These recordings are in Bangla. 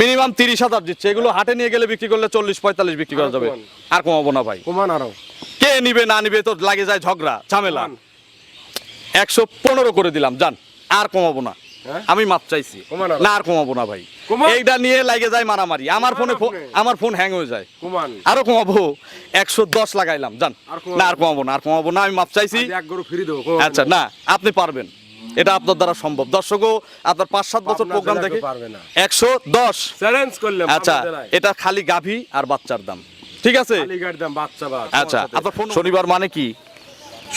মিনিমাম তিরিশ হাজার দিচ্ছে এগুলো হাটে নিয়ে গেলে বিক্রি করলে চল্লিশ পঁয়তাল্লিশ বিক্রি করা যাবে। আর কমাবো না ভাই। কমান আরও। কে নিবে না নিবে তো লাগে যায় ঝগড়া ঝামেলা। একশো পনেরো করে দিলাম জান আর কমাবো না। হ্যাঁ? আমি মাপ চাইছি। না আর কমাবো না ভাই। এইটা নিয়ে লাগে যায় মারামারি। আমার ফোনে আমার ফোন হ্যাং হয়ে যায়। আরও কমাবো। একশো দশ লাগাইলাম জান না আর কমাবো না আর কমাবো না আমি মাপ চাইছি। আচ্ছা না আপনি পারবেন। এটা আপনার দ্বারা সম্ভব। দর্শকও আপনার পাঁচ সাত বছর প্রোগ্রাম দেখে কেউ পারবে না। একশো দশ আচ্ছা এটা খালি গাভী আর বাচ্চার দাম। ঠিক আছে? আলিঘাট দাম বাচ্চা বাদ আচ্ছা আপনার ফোন শনিবার মানে কি?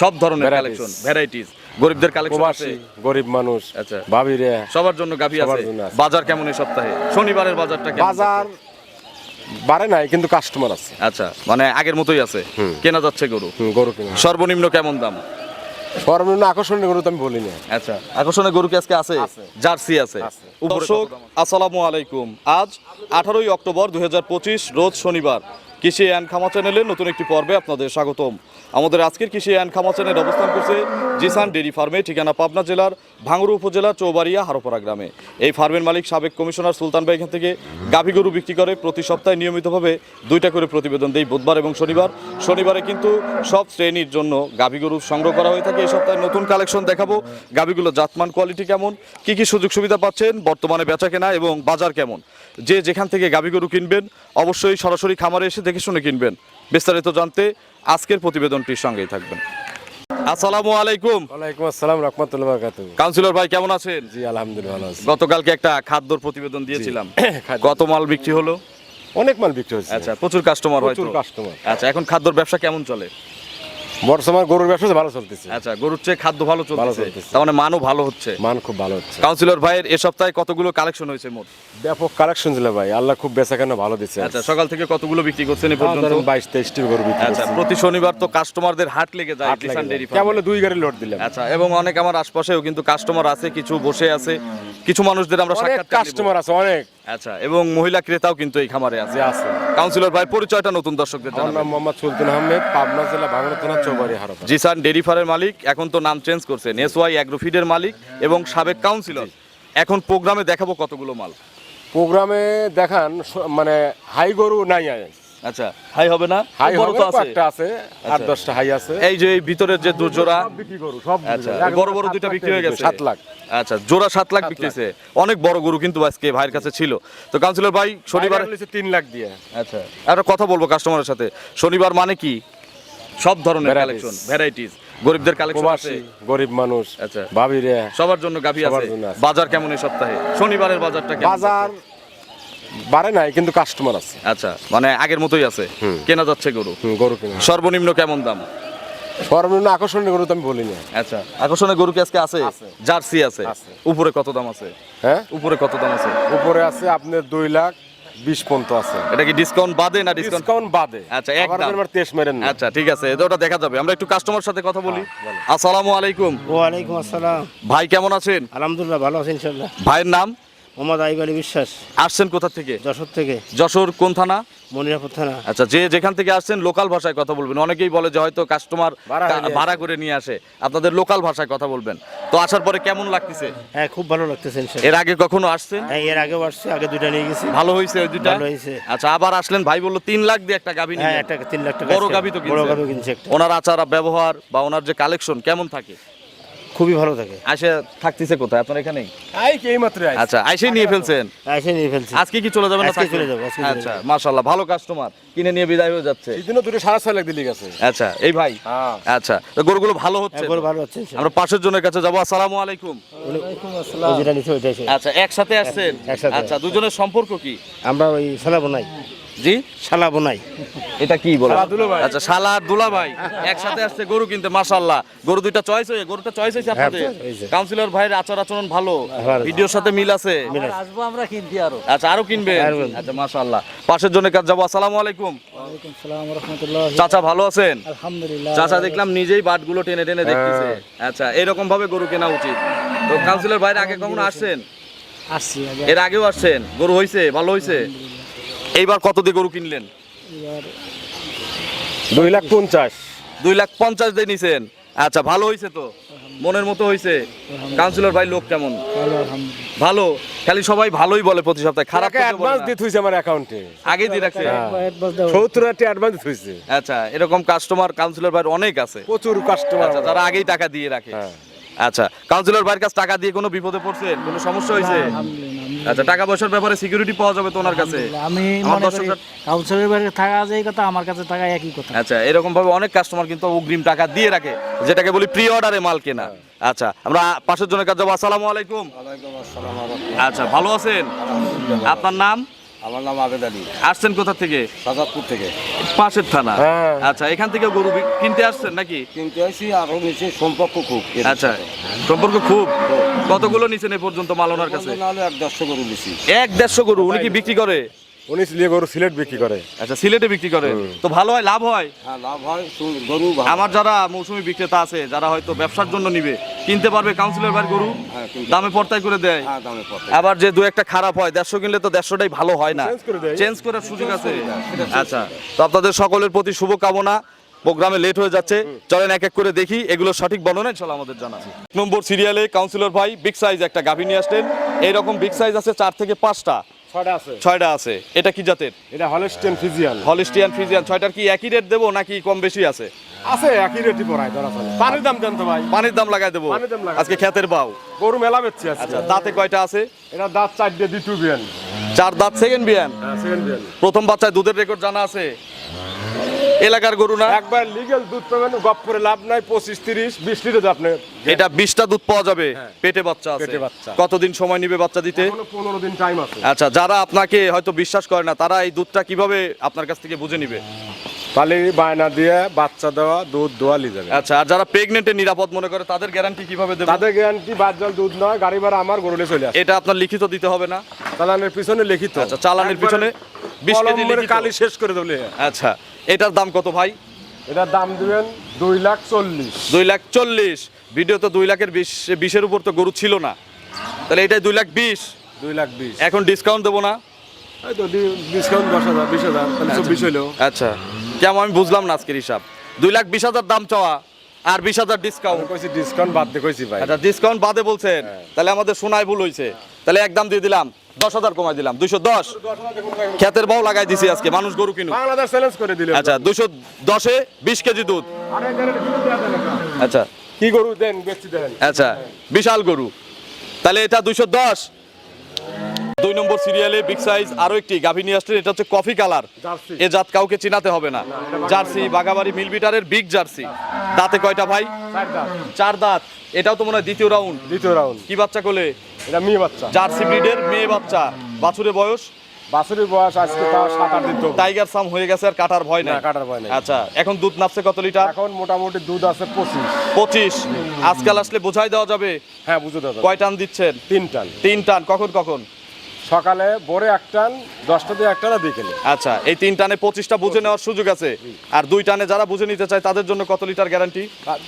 সব ধরনের কালেকশন ভ্যারাইটিস গরিবদের কালেকশন আছে? গরিব মানুষ আচ্ছা। ভাবি রে সবার জন্য গাভী আছে। বাজার কেমন এই সপ্তাহে? শনিবারের বাজারটা কেমন? বাজার বাড়ে নাই কিন্তু কাস্টমার আছে। আচ্ছা মানে আগের মতোই আছে। কেনা যাচ্ছে গরু। গরু সর্বনিম্ন কেমন দাম? সর্বনিম্ন আকর্ষণীয় গরু তো আমি বলি আচ্ছা আকর্ষণের গরু কি আজকে আছে। জার্সি আছে। দর্শক আসসালামু আলাইকুম। আজ আঠারোই অক্টোবর দুই হাজার পঁচিশ রোজ শনিবার। কৃষি অ্যান্ড খামা চ্যানেলের নতুন একটি পর্বে আপনাদের স্বাগতম। আমাদের আজকের কৃষি অ্যান্ড খামা চ্যানেল অবস্থান করছে জিসান ডেরি ফার্মে, ঠিকানা পাবনা জেলার ভাঙড়ু উপজেলার চৌবাড়িয়া, হারোপাড়া গ্রামে। এই ফার্মের মালিক সাবেক কমিশনার সুলতান ভাই এখান থেকে গাভী গরু বিক্রি করে প্রতি সপ্তাহে নিয়মিতভাবে দুইটা করে প্রতিবেদন দেই বুধবার এবং শনিবার। শনিবারে কিন্তু সব শ্রেণির জন্য গাভী গরু সংগ্রহ করা হয়ে থাকে। এই সপ্তাহে নতুন কালেকশন দেখাবো। গাভীগুলো জাতমান কোয়ালিটি কেমন? কি কি সুযোগ সুবিধা পাচ্ছেন? বর্তমানে বেচা কেনা এবং বাজার কেমন? যে যেখান থেকে গাভী গরু কিনবেন, অবশ্যই সরাসরি খামারে এসে দেখে শুনে কিনবেন। বিস্তারিত জানতে আজকের প্রতিবেদনটির সঙ্গেই থাকবেন। আসসালামু আলাইকুম। ওয়ালাইকুম আসসালাম রহমতুল্লাহ বারাকাতুহু। কাউন্সিলর ভাই কেমন আছেন? জি আলহামদুলিল্লাহ ভালো আছি। গতকালকে একটা খাদ্যর প্রতিবেদন দিয়েছিলাম। কত মাল বিক্রি হলো? অনেক মাল বিক্রি হচ্ছে আচ্ছা প্রচুর কাস্টমার হয় প্রচুর কাস্টমার আচ্ছা এখন খাদ্যর ব্যবসা কেমন চলে? বর্তমান গরুর ব্যবসা ভালো চলতেছে। আচ্ছা গরুর চেয়ে খাদ্য ভালো চলতেছে। তার মানে মানও ভালো হচ্ছে। মান খুব ভালো হচ্ছে। কাউন্সিলর ভাইয়ের এ সপ্তাহে কতগুলো কালেকশন হয়েছে মোট? ব্যাপক কালেকশন ছিল ভাই। আল্লাহ খুব ভালো দিচ্ছে আচ্ছা সকাল থেকে কতগুলো বিক্রি করছেন এ পর্যন্ত? বাইশ তেইশটি গরু বিক্রি আচ্ছা প্রতি শনিবার তো কাস্টমারদের হাট লেগে যায় কিষান কেবল দুই গাড়ি লোড দিলাম। আচ্ছা এবং অনেক আমার আশপাশেও কিন্তু কাস্টমার আছে কিছু বসে আছে। কিছু মানুষদের আমরা সাক্ষাৎ কাস্টমার আছে অনেক। আচ্ছা এবং মহিলা ক্রেতাও কিন্তু এই খামারে আছে আছে। কাউন্সিলর ভাই পরিচয়টা নতুন দর্শকদের আমার নাম মোহাম্মদ সুলতান আহমেদ পাবনা জেলা ভাঙড়া থানা চৌবাড়ি হারপ স্যার ডেরি ফার্মের মালিক এখন তো নাম চেঞ্জ করছে নেসওয়াই অ্যাগ্রোফিডের মালিক এবং সাবেক কাউন্সিলর এখন প্রোগ্রামে দেখাবো কতগুলো মাল। প্রোগ্রামে দেখান মানে হাই গরু নাই আয়। আচ্ছা হাই হবে না? হাই বড় তো আছে। একটা আছে আট দশটা হাই আছে। এই যে এই ভিতরের যে দুজোড়া সব বিক্রি গরু সব আচ্ছা বড় বড় দুইটা বিক্রি হয়ে গেছে? সাত লাখ। আচ্ছা জোড়া সাত লাখ বিক্রিছে। অনেক বড় গরু কিন্তু আজকে ভাইয়ের কাছে ছিল। তো কাউন্সিলর ভাই শনিবার শনিবার লিখছে লাখ দিয়ে। আচ্ছা একটা কথা বলব কাস্টমারের সাথে। শনিবার মানে কি? সব ধরনের কালেকশন ভ্যারাইটিস গরিবদের কালেকশন আছে। গরিব মানুষ আচ্ছা। ভাবি রে সবার জন্য গাভী আছে। বাজার কেমন এই সপ্তাহে? শনিবারের বাজারটা কেমন? বাজার বাড়ে নাই কিন্তু কাস্টমার আছে। আচ্ছা মানে আগের মতোই আছে। কেনা যাচ্ছে গরু? গরু কিনা। সর্বনিম্ন কেমন দাম? সর্বনিম্ন আকর্ষণীয় গরু তো আমি বলি না আচ্ছা আকর্ষণের গরু কি আজকে আছে। জার্সি আছে। উপরে কত দাম আছে? হ্যাঁ? উপরে কত দাম আছে? উপরে আছে আপনার দুই লাখ বিশ পর্যন্ত আছে। এটা কি ডিসকাউন্ট বাদে না ডিসকাউন্ট বাদে। আচ্ছা। আমার তেইশ মেরেন না। আচ্ছা ঠিক আছে ওটা দেখা যাবে। আমরা একটু কাস্টমার সাথে কথা বলি। হ্যাঁ। আসসালামু আলাইকুম। ওয়ালাইকুম আসসালাম। ভাই কেমন আছেন? আলহামদুলিল্লাহ ভালো আছি ইনশাল্লাহ ভাইয়ের নাম? মোহাম্মদ আইব আলী বিশ্বাস। আসছেন কোথা থেকে? যশোর থেকে। যশোর কোন থানা? মনিরাপুর থানা। আচ্ছা যে যেখান থেকে আসছেন লোকাল ভাষায় কথা বলবেন। অনেকেই বলে যে হয়তো কাস্টমার ভাড়া করে নিয়ে ভাড়া করে নিয়ে আসে। আপনাদের লোকাল ভাষায় কথা বলবেন। তো আসার পরে কেমন লাগতেছে? হ্যাঁ খুব ভালো লাগতেছে এর আগে কখনো আসছেন? হ্যাঁ এর আগেও আসছে আগে দুইটা নিয়ে গেছি। ভালো হয়েছে ওই দুইটা? ভালো হয়েছে। আচ্ছা আবার আসলেন? ভাই বলল তিন লাখ দিয়ে একটা গাভী হ্যাঁ একটা তিন লাখ টাকা বড় গাভী তো বড় গাভী কিনছে ওনার আচার ব্যবহার বা ওনার যে কালেকশন কেমন থাকে? খুবই ভালো থাকে। আসে থাকতেছে কোথায়? আপনার এখানেই? আই কি মাত্র আচ্ছা আইসে নিয়ে ফেলছেন? এসে নিয়ে ফেলছি। আজকে কি চলে যাবেন আজকে চলে যাব, আচ্ছা মাশাআল্লাহ ভালো কাস্টমার কিনে নিয়ে বিদায় হয়ে যাচ্ছে। এই জন্য দুটো সাড়ে ছয় লাখ দিলি গেছে আচ্ছা এই ভাই? হ্যাঁ। আচ্ছা তো গরুগুলো ভালো হচ্ছে? একবার তো? ভালো হচ্ছে। আমরা পাশের জনের কাছে যাব আসসালামু আলাইকুম। ওইটাই সে। আচ্ছা একসাথে আসছেন? একসাথে। আচ্ছা দুজনের সম্পর্ক কি? আমরা ওই শালা বোনাই জি শালা বোনাই। এটা কি বলে। আচ্ছা শালা দুলা ভাই একসাথে আসছে গরু কিনতে গরু দুইটা চয়েস হয়ে গরুটা চয়েস হয়েছে আপনাদের? হ্যাঁ, কাউন্সিলর ভাইয়ের আচার আচরণ ভালো। ভালো। ভিডিওর সাথে মিল আছে? আসব আমরা কিনতে আরও। আচ্ছা আরও কিনবে? আচ্ছা পাশের জনের কাছে যাব। আসসালামু আলাইকুম। ওয়ালাইকুম সালাম রহমতুল্লাহ চাচা ভালো আছেন? আলহামদুলিল্লাহ। চাচা দেখলাম নিজেই বাটগুলো টেনে টেনে দেখতেছে। আচ্ছা এরকম ভাবে গরু কেনা উচিত। তো কাউন্সিলর ভাইয়ের আগে কখনো আসছেন? আসছি এর আগেও আসছেন? গরু হইছে? ভালো হইছে? এইবার কত দিয়ে গরু কিনলেন? দুই লাখ পঞ্চাশ। দুই লাখ পঞ্চাশ দিয়ে নিছেন। আচ্ছা ভালো হইছে তো? মনের মতো হয়েছে কাউন্সিলর ভাই লোক কেমন? ভালো খালি সবাই ভালোই বলে প্রতি সপ্তাহে। খারাপ অ্যাডভান্স দিতে হইছে আমার অ্যাকাউন্টে আগে দিয়ে রাখছে? অ্যাডভান্স দেওয়া সত্তর হাজার টাকা অ্যাডভান্স দিতে হইছে। আচ্ছা এরকম কাস্টমার কাউন্সিলর ভাই অনেক আছে। প্রচুর কাস্টমার আচ্ছা যারা আগেই টাকা দিয়ে রাখে। হ্যাঁ। আচ্ছা কাউন্সিলর ভাইয়ের কাছে টাকা দিয়ে কোনো বিপদে পড়ছেন কোনো সমস্যা হয়েছে আচ্ছা টাকা পয়সার ব্যাপারে সিকিউরিটি পাওয়া যাবে তো ওনার কাছে? আমি কাউন্সিলের থাকা কথা আমার কাছে টাকা একই কথা। আচ্ছা এরকম ভাবে অনেক কাস্টমার কিন্তু অগ্রিম টাকা দিয়ে রাখে যেটাকে বলি প্রি অর্ডারে মাল কেনা। আচ্ছা আমরা পাশের জনের কাছে যাব। আসসালামু আলাইকুম। আচ্ছা ভালো আছেন? আপনার নাম? আমার নাম আবেদ আলী। আসছেন কোথা থেকে? সাজাদপুর থেকে। পাশের থানা। হ্যাঁ। আচ্ছা এখান থেকে গরু কিনতে আসছেন নাকি? কিনতে আসি আরও নিচে সম্পর্ক খুব আচ্ছা সম্পর্ক খুব? কতগুলো নিচে এ পর্যন্ত মালনার কাছে? এক দেড়শো গরু নিছি। এক দেড়শো গরু উনি কি বিক্রি করে? উনি লিয়ে গরু সিলেট বিক্রি করে। আচ্ছা সিলেটে বিক্রি করে। তো ভালো হয় লাভ হয়? হ্যাঁ লাভ হয় গরু আমার যারা মৌসুমী বিক্রেতা আছে যারা হয়তো ব্যবসার জন্য নিবে কিনতে পারবে কাউন্সিলর ভাইয়ের গরু হ্যাঁ, দামে পর্তায় করে দেয়। হ্যাঁ দামে পড়ে আবার যে দু একটা খারাপ হয় দেড়শো কিনলে তো দেড়শোটাই ভালো হয় না। Change করে দেয়। চেঞ্জ করার সুযোগ আছে। আচ্ছা তো আপনাদের সকলের প্রতি শুভকামনা। প্রোগ্রামে লেট হয়ে যাচ্ছে। চলেন এক এক করে দেখি এগুলো সঠিক বর্ণনা চলো আমাদের জানা নম্বর সিরিয়ালে কাউন্সিলর ভাই বিগ সাইজ একটা গাভী নিয়ে আসলেন। এইরকম বিগ সাইজ আছে চার থেকে পাঁচটা। ছয়টা আছে। এটা কি জাতের? এটা হলিস্টিয়ান ফিজিয়ান। হলিস্টিয়ান ফিজিয়াল ছয়টার কি একই রেট দেবো নাকি কম বেশি আছে? আছে একই রেটই পড়ায় ধরা পানির দাম জানতো ভাই? পানির দাম লাগাই দেবো। আজকে খেতের বাউ। গরু মেলা বেচছি আছে আচ্ছা দাঁতে কয়টা আছে? এটা দাঁত চার দি টু বিয়ান চার দাঁত সেকেন্ড হ্যাঁ সেকেন্ড বিয়ান প্রথম বাচ্চায় দুধের রেকর্ড জানা আছে? এলাকার গরু না? একবার লিগেল দুধ পাবেন গপ করে লাভ নাই পঁচিশ তিরিশ বিশ লিটার আপনি এটা বিশটা দুধ পাওয়া যাবে পেটে বাচ্চা আছে। পেটে বাচ্চা। কতদিন সময় নিবে বাচ্চা দিতে? পনেরো দিন টাইম আছে। আচ্ছা যারা আপনাকে হয়তো বিশ্বাস করে না তারা এই দুধটা কীভাবে আপনার কাছ থেকে বুঝে নিবে? তাহলে বায়না দিয়ে বাচ্চা দেওয়া দুধ দোয়া লি যাবে। আচ্ছা আর যারা প্রেগনেন্টের নিরাপদ মনে করে তাদের গ্যারান্টি কীভাবে দেবে? তাদের গ্যারান্টি বাদ জল দুধ নয় গাড়ি ভাড়া আমার গরুলে চলে আসে। এটা আপনার লিখিত দিতে হবে না? চালানের পিছনে লিখিত। আচ্ছা চালানের পিছনে? বিশ কেজি লিখিত। কালি শেষ করে দেবলে আচ্ছা এটার দাম কত ভাই? এটার দাম দিবেন দুই লাখ চল্লিশ। দুই লাখ চল্লিশ। ভিডিও তো দুই লাখের বিশ বিশের উপর তো গরু ছিল না। তাহলে এটাই দুই লাখ বিশ। দুই লাখ বিশ। এখন ডিসকাউন্ট দেবো না? এই তো ডিসকাউন্ট দশ হাজার বিশ হাজার তাহলে চব্বিশ হইল। আচ্ছা। কেমন আমি বুঝলাম না আজকের হিসাব। দুই লাখ বিশ হাজার দাম চাওয়া আর বিশ হাজার ডিসকাউন্ট কইছি ডিসকাউন্ট বাদ দিয়ে কইছি ভাই। আচ্ছা ডিসকাউন্ট বাদে বলছেন। তাহলে আমাদের শোনায় ভুল হয়েছে তাহলে একদম দিয়ে দিলাম। দশ হাজার কমাই দিলাম দুইশো দশ। ক্ষেতের বউ লাগাই দিছি আজকে মানুষ গরু কিনুক। করে দিলে আচ্ছা দুশো দশে বিশ কেজি দুধ। আচ্ছা। কি গরু দেন দেন? আচ্ছা বিশাল গরু। তাহলে এটা দুইশো দশ। দুই নম্বর সিরিয়ালে বিগ সাইজ আরও একটি গাভী নিয়ে আসলেন এটা হচ্ছে কফি কালার। এ জাত কাউকে চিনাতে হবে না। জার্সি বাগাবাড়ি মিলবিটারের বিগ জার্সি দাঁতে কয়টা ভাই? চার দাঁত। এটাও তো মনে হয় দ্বিতীয় রাউন্ড দ্বিতীয় রাউন্ড কি বাচ্চা কোলে? এটা মেয়ে বাচ্চা। জার্সি ব্রিডের মেয়ে বাচ্চা। বাছুরের বয়স? বাছুরের বয়স আজকে তাও সাত আট দিন টাইগার সাম হয়ে গেছে আর কাটার ভয় না নাই কাটার ভয় নেই। আচ্ছা এখন দুধ নাপছে কত লিটার? এখন মোটামুটি দুধ আছে পঁচিশ। পঁচিশ। আজকাল আসলে বোঝাই দেওয়া যাবে। হ্যাঁ বুঝে দাদা কয় টান দিচ্ছেন? তিন টান। তিন টান। কখন কখন? সকালে ভোরে এক টান দশটা দিয়ে এক টানা বিকেলে আচ্ছা এই তিন টানে পঁচিশটা বুঝে নেওয়ার সুযোগ আছে। আর দুই টানে যারা বুঝে নিতে চায় তাদের জন্য কত লিটার গ্যারান্টি? আর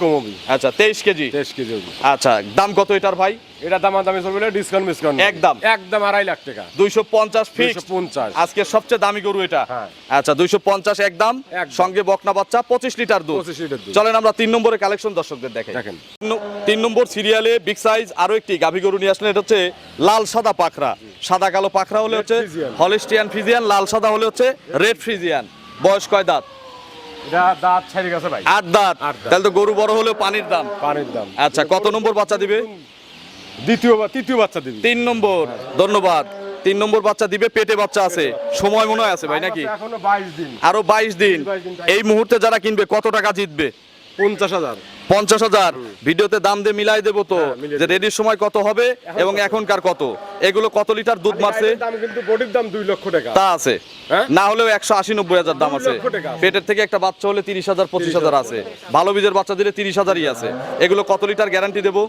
কম কমবি আচ্ছা তেইশ কেজি? তেইশ কেজি হবি। আচ্ছা দাম কত এটার ভাই? এটা দামা দামি চলবে ডিসকাউন্ট মিসকাউন্ট একদম। একদম আড়াই লাখ টাকা। দুইশো পঞ্চাশ ফিক্স পঞ্চাশ। আজকে সবচেয়ে দামি গরু এটা। হ্যাঁ। আচ্ছা দুইশো পঞ্চাশ একদম। সঙ্গে বকনা বাচ্চা পঁচিশ লিটার দুধ। 25 লিটার দুধ। চলেন আমরা তিন নম্বরে কালেকশন দর্শকদের দেখাই। দেখেন। তিন নম্বর সিরিয়ালে বিগ সাইজ আরও একটি গাভী গরু নিয়ে আসলেন এটা হচ্ছে লাল সাদা পাখরা। সাদা কালো পাখরা হলে হচ্ছে হলিস্টিয়ান ফ্রিজিয়ান লাল সাদা হলে হচ্ছে রেড ফ্রিজিয়ান বয়স কয় দাঁত? দাঁত ছেড়ে গেছে ভাই। আট দাঁত। তাহলে তো গরু বড় হলেও পানির দাম। পানির দাম। আচ্ছা কত নম্বর বাচ্চা দিবে? দ্বিতীয় তৃতীয় বাচ্চা দিবি। তিন নম্বর। ধন্যবাদ। তিন নম্বর বাচ্চা দিবে পেটে বাচ্চা আছে। সময় মনে হয় আছে ভাই নাকি? এখনও বাইশ দিন। আরও বাইশ দিন। 22 দিন time। এই মুহূর্তে যারা কিনবে কত টাকা জিতবে? পঞ্চাশ হাজার। পঞ্চাশ হাজার। ভিডিওতে দাম দিয়ে মিলাই দেবো তো। হ্যাঁ, যে রেডির সময় কত হবে এবং এখনকার কত? এগুলো কত লিটার দুধ মারছে? দাম কিন্তু বডির দাম দুই লক্ষ টাকা। তা আছে। হ্যাঁ? না হলেও একশো আশি নব্বই হাজার দাম আছে। পেটের থেকে একটা বাচ্চা হলে তিরিশ হাজার পঁচিশ হাজার আছে। ভালো বীজের বাচ্চা দিলে তিরিশ হাজারই আছে। এগুলো কত লিটার গ্যারান্টি দেবো?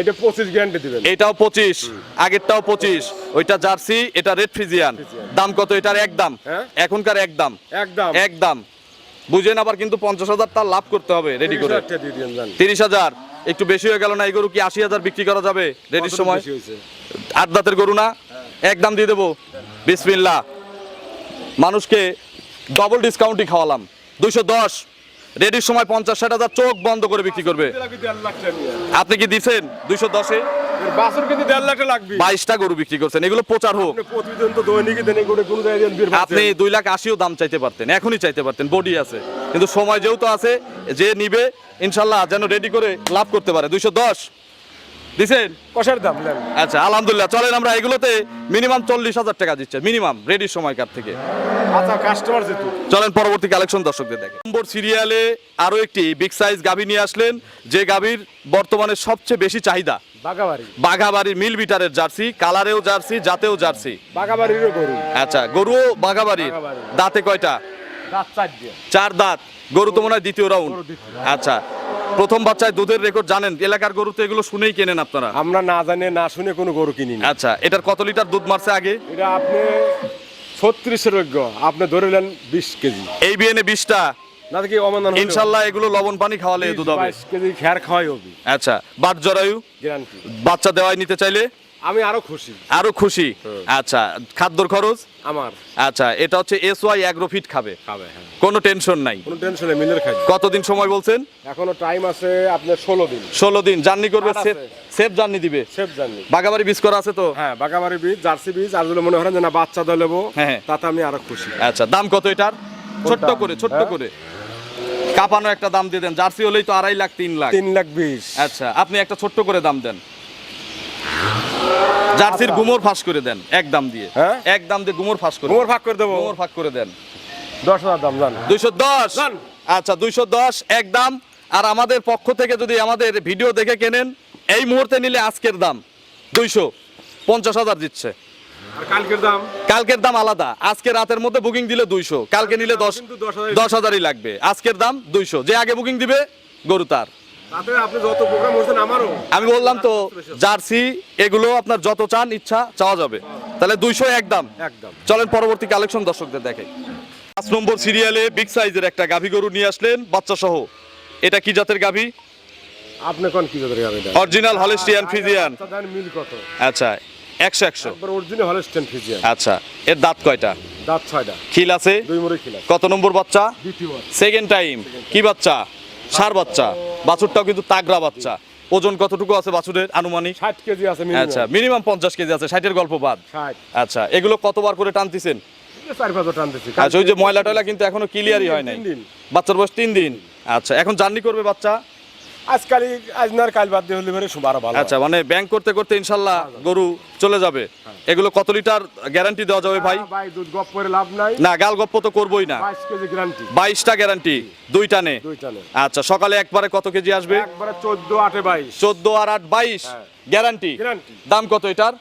এটা পঁচিশ গ্যারান্টি দিবেন। এটাও পঁচিশ। আগেরটাও পঁচিশ। ওইটা জার্সি এটা রেড ফ্রিজিয়ান দাম কত? এটার একদম হ্যাঁ? এখনকার একদম একদম একদম বুঝেন আবার কিন্তু পঞ্চাশ হাজার তার লাভ করতে হবে রেডি করে। 30,000 টাকা দিয়ে দিয়েন জান। তিরিশ হাজার একটু বেশি হয়ে গেল না এই গরু কি আশি হাজার বিক্রি করা যাবে? রেডির সময়? আট দাঁতের গরু না? একদম দিয়ে দেবো। বিসমিল্লা মানুষকে ডবল ডিসকাউন্টই খাওয়ালাম। দুইশো দশ। রেডির সময় পঞ্চাশ ষাট হাজার চোখ বন্ধ করে বিক্রি করবে। আপনি কি দিচ্ছেন দুইশো দশে? বাছুর কিন্তু দেড় লাখ লাগবে। বাইশটা গরু বিক্রি করছেন এগুলো প্রচার হোক। আপনি প্রতিদিন তো দৈনিকই দেন করে কোনো আপনি দুই লাখ আশিও দাম চাইতে পারতেন এখনই চাইতে পারতেন বডি আছে। কিন্তু সময় যেহেতু আছে যে নিবে ইনশাল্লাহ যেন রেডি করে লাভ করতে পারে। দুইশো দশ। দিছেন? কষার দাম আচ্ছা আলহামদুলিল্লাহ। চলেন আমরা এগুলোতে মিনিমাম চল্লিশ হাজার টাকা দিচ্ছে। মিনিমাম রেডির সময়কার থেকে? আচ্ছা কাস্টমার যেহেতু। চলেন পরবর্তী কালেকশন দর্শকদের দেখে নম্বর সিরিয়ালে আরও একটি বিগ সাইজ গাভী নিয়ে আসলেন যে গাভীর বর্তমানে সবচেয়ে বেশি চাহিদা। বাঘাবাড়ির মিল বিটারের জার্সি কালারেও জার্সি জাতেও জার্সি। বাগাবাড়িরও গরু। আচ্ছা গরুও বাঘাবাড়ির। দাঁতে কয়টা? চার দাঁত। গরু তো মনে হয় দ্বিতীয় রাউন্ড আচ্ছা প্রথম বাচ্চায় দুধের রেকর্ড জানেন? এলাকার গরু তো এগুলো শুনেই কেনেন আপনারা? আমরা না জানে না শুনে কোনো গরু কিনি আচ্ছা এটার কত লিটার দুধ মারছে আগে? এটা আপনি ছত্রিশের আপনি ধরে নেন বিশ কেজি। এই বিএনে বিশটা। এগুলো লবণ পানি খাওয়ালে দুধ হবে। কেজি খেয়ার খাওয়াই হবে আচ্ছা বাট জরায়ু? বাচ্চা দেওয়াই নিতে চাইলে? আমি আরও খুশি। আরও খুশি? আচ্ছা খাদ্যর খরচ? আমার। আচ্ছা এটা হচ্ছে এস ওয়াই অ্যাগ্রোফিট খাবে। খাবে হ্যাঁ। কোনো টেনশন নাই। কোনো টেনশন নেই মিলের খাই কতদিন সময় বলছেন? এখনও টাইম আছে আপনার ষোলো দিন। ষোলো দিন। জার্নি করবে সেফ সেফ জার্নি দিবে? Safe journey. বাগাবাড়ি বীজ করা আছে তো? হ্যাঁ বাগাবাড়ি বীজ জার্সি বীজ আর যদি মনে করেন যে না বাচ্চা দল নেব হ্যাঁ, হ্যাঁ। তাতে আমি আরও খুশি। আচ্ছা দাম কত এটার? ছোট্ট করে ছোট্ট হ্যাঁ? করে। কাপানো একটা দাম দিয়ে দেন। জার্সি হলেই তো আড়াই লাখ তিন লাখ। তিন লাখ বিশ। আচ্ছা আপনি একটা ছোট্ট করে দাম দেন। জার্সির গুমর ফাঁস করে দেন এক দাম দিয়ে। হ্যাঁ? এক দাম দিয়ে গুমর ফাঁস করে গোমর ভাগ করে দেবো। গুমর ফাঁক করে দেন। দশ হাজার দাম জান। দুইশো দশ? আচ্ছা দুইশো দশ এক দাম। আর আমাদের পক্ষ থেকে যদি আমাদের ভিডিও দেখে কেনেন এই মুহূর্তে নিলে আজকের দাম দুইশো পঞ্চাশ হাজার দিচ্ছে। কালকের দাম? আলাদা। আজকে রাতের মধ্যে বুকিং দিলে দুইশো কালকে নিলে দশ দশ হাজারই লাগবে। আজকের দাম দুইশো। যে আগে বুকিং দিবে গরু তার। আমি বললাম তো জার্সি এগুলো আপনার যত চান ইচ্ছা চাওয়া যাবে। তাহলে দুইশো এক দাম। একদম। চলেন পরবর্তী কালেকশন দর্শকদের দেখে পাঁচ নম্বর সিরিয়ালে বিগ সাইজের একটা গাভী গরু নিয়ে আসলেন বাচ্চা সহ এটা কি জাতের গাভী? আপনি কোন কি জাতের দেন অরিজিনাল হলিস্টিয়ান ফিজিয়ান মিল কত? আচ্ছা একশো একশো। অরিজিনাল হলস্টেন ফিজিয়ান আচ্ছা এর দাঁত কয়টা? দাঁত ছয়টা। খিল আছে? দুই মুড়ি খিলা কত নম্বর বাচ্চা? দ্বিতীয় সেকেন্ড টাইম কি বাচ্চা? সার বাচ্চা। বাছুরটাও কিন্তু তাগড়া বাচ্চা। ওজন কতটুকু আছে বাছুরের আনুমানিক? ষাট কেজি আছে আচ্ছা মিনিমাম পঞ্চাশ কেজি আছে। ষাটের গল্প বাদ। আচ্ছা এগুলো কতবার করে টানতেছেন? আচ্ছা ওই যে ময়লা টয়লা কিন্তু এখনও ক্লিয়ারই হয় নাই। বাচ্চার বয়স তিন দিন। আচ্ছা এখন জার্নি করবে বাচ্চা? আজকালই আজ না কাল বাদ দিয়ে হলে পরে আরও ভালো আচ্ছা মানে ব্যাংক করতে করতে ইনশাল্লাহ গরু চলে যাবে। এগুলো কত লিটার গ্যারান্টি দেওয়া যাবে ভাই? ভাই দুধ গপ করে লাভ নাই। না গাল গপ্প তো করবোই না। বাইশ কেজি গ্যারান্টি বাইশটা গ্যারান্টি দুইটা নে দুই টানে। আচ্ছা সকালে একবারে কত কেজি আসবে? একবারে চোদ্দ আটে বাইশ। চোদ্দ আর আট বাইশ। হ্যাঁ। গ্যারান্টি গ্যারান্টি দাম কত এটার?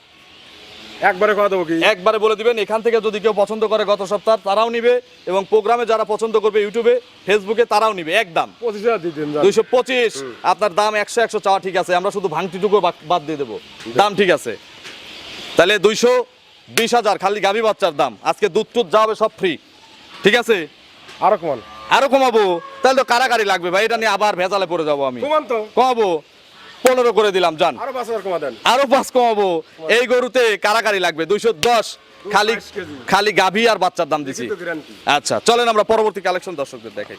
একবারে কথা দেবো কি? একবারে বলে দিবেন এখান থেকে যদি কেউ পছন্দ করে গত সপ্তাহ তারাও নিবে এবং প্রোগ্রামে যারা পছন্দ করবে ইউটিউবে ফেসবুকে তারাও নিবে একদম পঁচিশ হাজার দিয়ে দিন দুইশো পঁচিশ আপনার দাম একশো একশো চাওয়া ঠিক আছে আমরা শুধু ভাঙতিটুকু বাদ দিয়ে দেবো। দাম ঠিক আছে। তাহলে দুইশো বিশ হাজার খালি গাভী বাচ্চার দাম। আজকে দুধ টুধ যা হবে সব ফ্রি ঠিক আছে? আরও কমান। আরও কমাবো। তাহলে তো কারাকারি লাগবে ভাই এটা নিয়ে আবার ভেজালে পড়ে যাব আমি। কমান তো। কমাবো। পনেরো করে দিলাম জান। আরও পাঁচ কমাবো। এই গরুতে কারাকারি লাগবে দুইশো দশ খালি খালি গাভী আর বাচ্চার দাম দিছি। আচ্ছা চলেন আমরা পরবর্তী কালেকশন দর্শকদের দেখাই।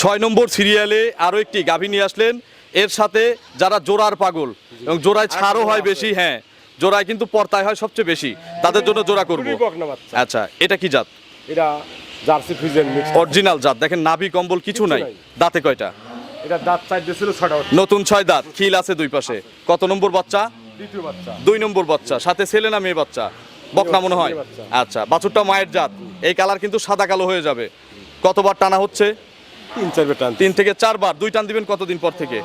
ছয় নম্বর সিরিয়ালে আরও একটি গাভী নিয়ে আসলেন। এর সাথে যারা জোড়ার পাগল এবং জোড়ায় ছাড়ও হয় বেশি হ্যাঁ জোড়ায় কিন্তু পর্তায় হয় সবচেয়ে বেশি। তাদের জন্য জোড়া করব। আচ্ছা এটা কি জাত? এটা জার্সি ফ্রিজেন মিক্স অরিজিনাল জাত। দেখেন নাভি কম্বল কিছু নাই। দাঁতে কয়টা? এটা দাঁত চার দিয়েছিল ছটা নতুন ছয় দাঁত খিল আছে দুই পাশে। কত নম্বর বাচ্চা? দ্বিতীয় বাচ্চা। দুই নম্বর বাচ্চা। সাথে ছেলে না মেয়ে বাচ্চা? বকনা মনে হয়? আচ্ছা বাছুরটা মায়ের জাত। এই কালার কিন্তু সাদা কালো হয়ে যাবে। কতবার টানা হচ্ছে? তিন চারবার টান তিন থেকে চারবার। দুই টান দিবেন কতদিন পর থেকে?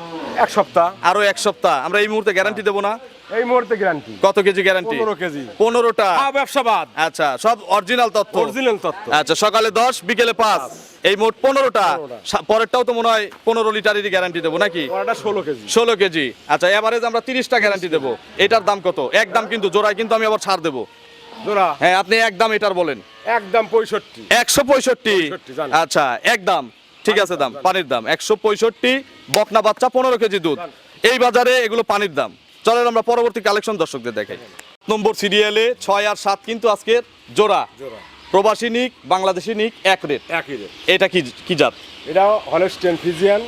এক সপ্তাহ। আরও এক সপ্তাহ। আমরা এই মুহূর্তে গ্যারান্টি দেবো না। এই মুহূর্তে গ্যারান্টি কত কেজি গ্যারান্টি পনেরো কেজি। পনেরোটা। হ্যাঁ ব্যবসা বাদ আচ্ছা সব অরিজিনাল তথ্য। অরিজিনাল তত্ত্ব আচ্ছা সকালে দশ বিকেলে পাঁচ। এই মোট পনেরোটা। পনেরোটা। সা- পরেরটাও তো মনে হয় পনেরো লিটারেরই গ্যারান্টি দেবো নাকি? ওটা ষোলো কেজি। ষোলো কেজি। আচ্ছা এভারেজ আমরা তিরিশটা গ্যারান্টি দেবো। এটার দাম কত? এক দাম কিন্তু জোড়ায় কিন্তু আমি আবার ছাড় দেবো। জোড়া? হ্যাঁ আপনি এক দাম এটার বলেন। একদম একশো পঁয়ষট্টি। 65 জান। আচ্ছা এক দাম। ঠিক আছে দাম পানির দাম। একশো পঁয়ষট্টি বকনা বাচ্চা পনেরো কেজি দুধ। এই বাজারে এগুলো পানির দাম। চলেন আমরা পরবর্তী কালেকশন দর্শকদের দেখাই। নম্বর সিরিয়ালে ছয় আর সাত কিন্তু আজকের জোড়া। জোড়া। প্রবাসী নিক বাংলাদেশি নিক এক রেট। একই রেট। এটা কি কি জাত? এটা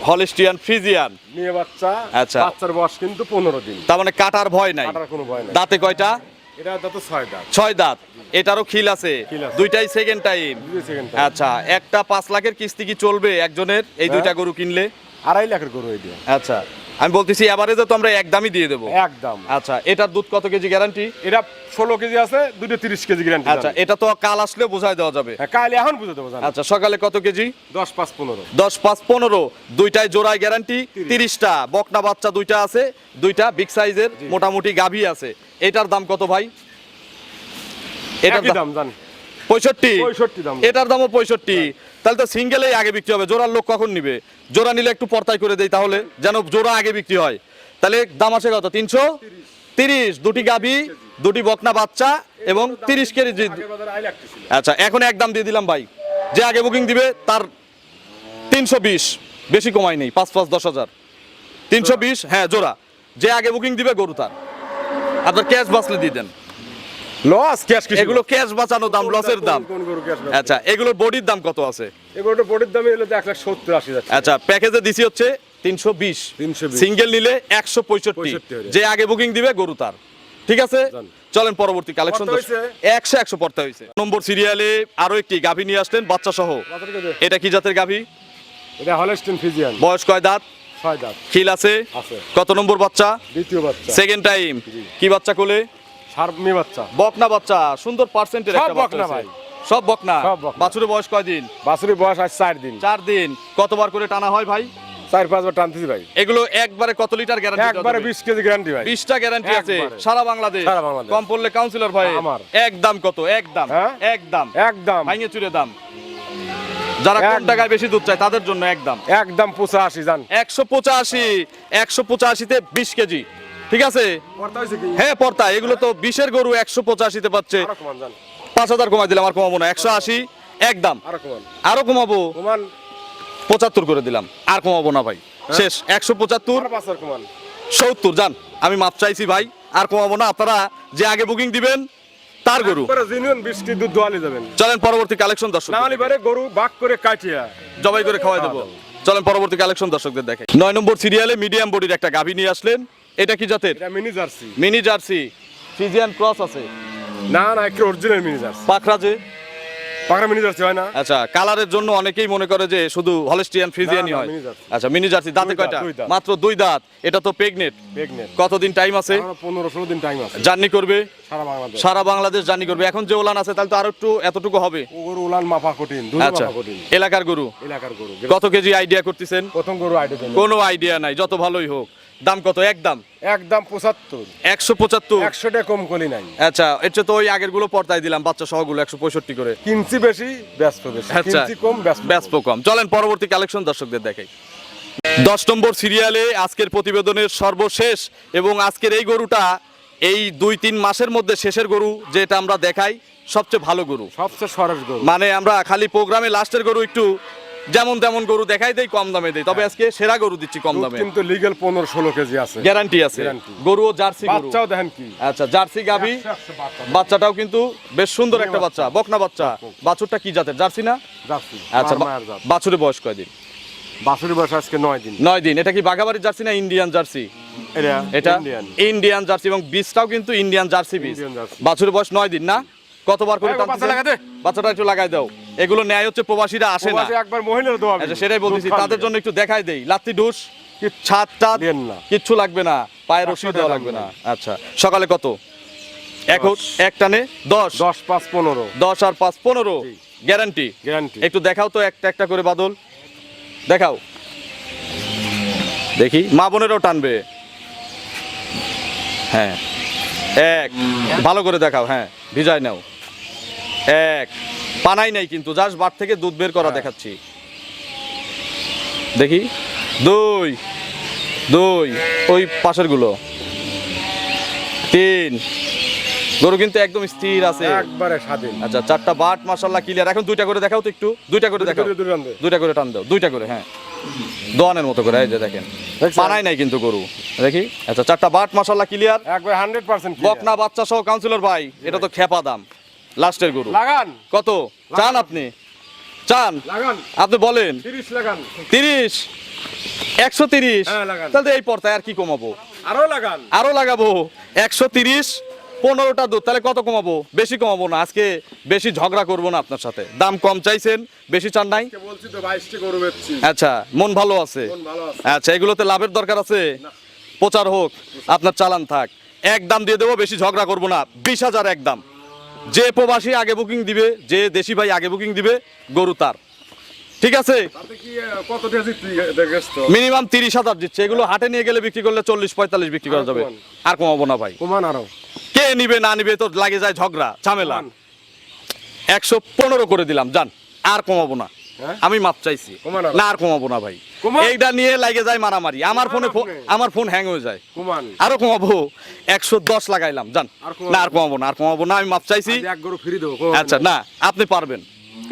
হলিস্টিয়ান ফ্রিজিয়ান মেয়ে বাচ্চা আচ্ছা। বাচ্চার বয়স কিন্তু পনেরো দিন। তার মানে কাটার ভয় নাই। কাটার কোনো ভয় নাই। দাঁতে কয়টা? এটা ছয় দাঁত। ছয় দাঁত। এটারও খিল আছে। দুইটাই সেকেন্ড টাইম। আচ্ছা একটা পাঁচ লাখের কিস্তি কি চলবে একজনের? এই দুইটা হ্যাঁ। গরু কিনলে? আড়াই লাখের গরু আচ্ছা। আমি বলতেছি এভারেজে তো আমরা একদমই দিয়ে দেবো। একদম। আচ্ছা এটার দুধ কত কেজি গ্যারান্টি এটা ষোলো কেজি আছে দুটো তিরিশ কেজি গ্যারান্টি আচ্ছা এটা তো কাল আসলে বোঝাই দেওয়া যাবে। হ্যাঁ কাল এখন বুঝে দেবো আচ্ছা সকালে কত কেজি? দশ পাঁচ পনেরো। দশ পাঁচ পনেরো দুইটায় জোড়ায় গ্যারান্টি তিরিশটা। বকনা বাচ্চা দুইটা আছে দুইটা বিগ সাইজের মোটামুটি গাভী আছে। এটার দাম কত ভাই? এটার দাম জান। পঁয়ষট্টি। 65 দাম। এটার দামও পঁয়ষট্টি। তাহলে তো সিঙ্গেলেই আগে বিক্রি হবে। জোড়ার লোক কখন নিবে? জোড়া নিলে একটু পর্তায় করে দেই তাহলে, যেন জোড়া আগে বিক্রি হয়। তাহলে দাম আছে কত? তিনশো? তিরিশ। দুটি গাভী দুটি বকনা বাচ্চা এবং তিরিশ কেজি। আচ্ছা এখন একদম দিয়ে দিলাম ভাই। যে আগে বুকিং দিবে, তার তিনশো বিশ। বেশি কমাই নেই, পাঁচ পাঁচ দশ হাজার। তিনশো বিশ হ্যাঁ জোড়া। যে আগে বুকিং দিবে, গরু তার। আপনার ক্যাশ বাঁচলে দিয়ে দেন। লস ক্যাশ কিছু এগুলো ক্যাশ বাঁচানো দাম লসের দাম। কোন গরু ক্যাশ আচ্ছা এগুলোর বডির দাম কত আছে? এগুলোটা বডির দামে হলো এক লাখ সত্তর আশি যাচ্ছে আচ্ছা প্যাকেজে দিছি হচ্ছে তিনশো বিশ। 320 সিঙ্গেল নিলে একশো পঁয়ষট্টি। যে আগে বুকিং দিবে গরু তার। ঠিক আছে? চলেন পরবর্তী কালেকশন একশো একশো পড়তে হয়েছে। নম্বর সিরিয়ালে আরও একটি গাভী নিয়ে আসলেন বাচ্চা সহ এটা কি জাতের গাভী? এটা হলেস্টেন ফিজিয়ান বয়স কয় দাঁত? ছয় দাঁত। খিল আছে? আছে। কত নম্বর বাচ্চা? দ্বিতীয় বাচ্চা। সেকেন্ড টাইম কি বাচ্চা কোলে? সার মেয়ে বাচ্চা। বকনা বাচ্চা সুন্দর পার্সেন্টের একটা বকনা ভাই। সব বকনা? বাছুরের বয়স কয় দিন? বাছুরের বয়স আজ চার দিন। চার দিন। কতবার করে টানা হয় ভাই? চার পাঁচবার টানতেছি ভাই। এগুলো একবারে কত লিটার গ্যারান্টি একবারে বিশ কেজি গ্যারান্টি ভাই। বিশটা গ্যারান্টি আছে সারা বাংলাদেশ। সারা বাংলাদেশ। কম পড়লে কাউন্সিলর ভাই আমার। একদম কত? একদম হ্যাঁ? একদম একদম ভাঙে চুরে দাম। যারা কম টাকায় বেশি দুধ চায় তাদের জন্য একদম একদম পঁচা আশি জান। একশো পঁচাশি একশো পঁচাশিতে বিশ কেজি। ঠিক আছে? হ্যাঁ পর্তা এগুলো তো বিশের গরু একশো পঁচাশিতে পাচ্ছে। পাঁচ হাজার কমাই দিলাম আর কমাবো না। একশো আশি একদম আরও কমাবো? পঁচাত্তর করে দিলাম। আর কমাবো না ভাই। শেষ। একশো পঁচাত্তর। সত্তর যান আমি মাপ চাইছি ভাই। আর কমাবো না। আপনারা যে আগে বুকিং দিবেন তার গরু। দুধ দোয়ালি যাবেন। চলেন পরবর্তী কালেকশন দর্শক বারে গরু বাক করে কাটিয়া। জবাই করে খাওয়াই দেবো। চলেন পরবর্তী কালেকশন দর্শকদের দেখে। নয় নম্বর সিরিয়ালে মিডিয়াম বডির একটা গাভী নিয়ে আসলেন। এটা কি জাতের? এটা mini Jersey. Mini Jersey. Friesian cross আছে? না না একটা অরিজিনাল মিনি জার্সি। পাখরা যে পাকড়া মিনি জার্সি হয় না। আচ্ছা কালারের জন্য অনেকেই মনে করে যে শুধু হলস্টিয়ান ফ্রিজিয়ানই হয়। আচ্ছা মিনি জার্সি দাঁতে কয়টা? মাত্র দুই দাঁত। এটা তো প্রেগনেট কতদিন টাইম আছে? পনেরো ষোলো দিন টাইম আছে। জার্নি করবে? সারা বাংলাদেশ। সারা বাংলাদেশ জার্নি করবে। এখন যে ওলান আছে তাহলে তো আরও একটু এতটুকু হবে। গরু উলান মাপা কঠিন দুধ আচ্ছা মাপা কঠিন। এলাকার গরু? এলাকার গরু। কত কেজি আইডিয়া করতেছেন? প্রথম গরু আইডিয়া কোনো আইডিয়া নাই যত ভালোই হোক। দাম কত? একদম একদম পঁচাত্তর। একশো পঁচাত্তর? একশো টাকা কম করি নাই। আচ্ছা চেয়ে তো ওই আগেরগুলো পর্দায় দিলাম বাচ্চা সহগুলো একশো পঁয়ষট্টি করে। কিনছি বেশি ব্যস্ত বেশি। আচ্ছা কম ব্যস্ত কম। চলেন পরবর্তী কালেকশন দর্শকদের দেখাই। দশ নম্বর সিরিয়ালে আজকের প্রতিবেদনের সর্বশেষ এবং আজকের এই গরুটা এই দুই তিন মাসের মধ্যে শেষের গরু যেটা আমরা দেখাই সবচেয়ে ভালো গরু। সবচেয়ে সরস গরু। মানে আমরা খালি প্রোগ্রামে লাস্টের গরু একটু যেমন তেমন গরু দেখাই দেই কম দামে দেই। তবে আজকে সেরা গরু দিচ্ছি কম দামে। কিন্তু লিগেল পনেরো ষোলো কেজি আছে। গ্যারান্টি আছে। গরু ও জার্সি গরু। বাচ্চাও দেখেন কি। আচ্ছা জার্সি গাভি। বাচ্চাটাও কিন্তু বেশ সুন্দর একটা বাচ্চা বকনা বাচ্চা। বাছুরটা কি জাতের? জার্সি না? জার্সি। আচ্ছা। বাছুরের বয়স কয়দিন? বাছুরি বয়স আজকে নয় দিন। নয় দিন। এটা কি বাঘাবাড়ির জার্সি না ইন্ডিয়ান জার্সি? এটা এটা ইন্ডিয়ান জার্সি এবং বীজটাও কিন্তু ইন্ডিয়ান জার্সি বীজ। বাছুরের বয়স নয় দিন না? কতবার করে। বাচ্চাটা একটু লাগাই দাও। এগুলো ন্যায় হচ্ছে প্রবাসীরা আসে না। একবার মহিলার দোয়া আচ্ছা সেটাই বলতেছি তাদের জন্য একটু দেখাই দেই। লাত্তি ডুস ছাদ টাদ দেন না। কিচ্ছু লাগবে না। পায়ের রশি দেওয়া লাগবে না। আচ্ছা সকালে কত? এক এক টানে দশ। দশ পাঁচ পনেরো। দশ আর পাঁচ পনেরো। গ্যারান্টি। গ্যারান্টি। একটু দেখাও তো একটা একটা করে বাদল। দেখাও। দেখি মা বোনেরও টানবে। হ্যাঁ। এক। ভালো করে দেখাও হ্যাঁ। ভিজায় নাও। এক। পানাই নাই কিন্তু জাস্ট বার থেকে দুধ বের করা দেখাচ্ছি। দেখি। দুই দুই ওই পাশেরগুলো। তিন। গরু কিন্তু একদম স্থির আছে। একবারে স্বাধীন। আচ্ছা চারটা বাট মাশাল্লাহ ক্লিয়ার এখন দুইটা করে দেখাও তো একটু। দুইটা করে দেখাও। দুইটা করে টান দাও। দুইটা করে হ্যাঁ। দোয়ানের মতো করে এই যে দেখেন? পানাই নাই কিন্তু গরু। দেখি। আচ্ছা চারটা বাট মাশাল্লাহ ক্লিয়ার একবার হান্ড্রেড পার্সেন্ট বকনা বাচ্চা সহ কাউন্সিলর ভাই এটা তো খেপা দাম। লাস্টের গরু। লাগান। কত? চান আপনি? চান? লাগান। আপনি বলেন। তিরিশ লাগান। তিরিশ? একশো তিরিশ? হ্যাঁ। তাহলে এই পর্তায় আর কি কমাবো? আরও লাগান। আরও লাগাবো। একশো তিরিশ পনেরোটা দুধ তাহলে কত কমাবো? বেশি কমাবো না। আজকে বেশি ঝগড়া করব না আপনার সাথে। দাম কম চাইছেন বেশি চান নাই? আচ্ছা মন ভালো আছে? মন ভালো আছে। আচ্ছা এগুলোতে লাভের দরকার আছে? প্রচার হোক আপনার চালান থাক। এক দাম দিয়ে দেবো বেশি ঝগড়া করব না। বিশ হাজার এক দাম। যে প্রবাসী আগে বুকিং দিবে যে দেশি ভাই আগে বুকিং দিবে গরু তার। ঠিক আছে? মিনিমাম তিরিশ হাজার দিচ্ছে। এগুলো হাটে নিয়ে গেলে বিক্রি করলে চল্লিশ পঁয়তাল্লিশ বিক্রি করা যাবে। আর কমাবো না ভাই। কমান আরও। কে নিবে না নিবে তো লাগে যায় ঝগড়া ঝামেলা। একশো পনেরো করে দিলাম যান। আর কমাবো না? আমি মাপ চাইছি। না আর কমাবো না ভাই। এইটা নিয়ে লাগে যায় মারামারি। আমার ফোনে আমার ফোন হ্যাং হয়ে যায়। আরও কমাবো। একশো দশ লাগাইলাম জান। না আর কমাবো না আর কমাবো না আমি মাপ চাইছি। আচ্ছা না আপনি পারবেন।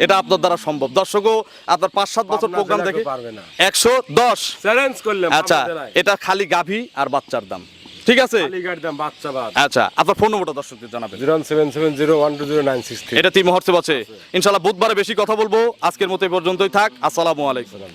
এটা আপনার দ্বারা সম্ভব। দর্শকও আপনার পাঁচ সাত বছর প্রোগ্রাম দেখে। একশো দশ। আচ্ছা এটা খালি গাভী আর বাচ্চার দাম। ঠিক আছে? আচ্ছা আপনার ফোন নম্বরটা দর্শকদের জানাবেন। Zero seven seven zero one two zero nine six এটা তিন মহোৎসব আছে ইনশাল্লাহ বুধবারে বেশি কথা বলব। আজকের মতো এই পর্যন্তই থাক আসসালামু আলাইকুম।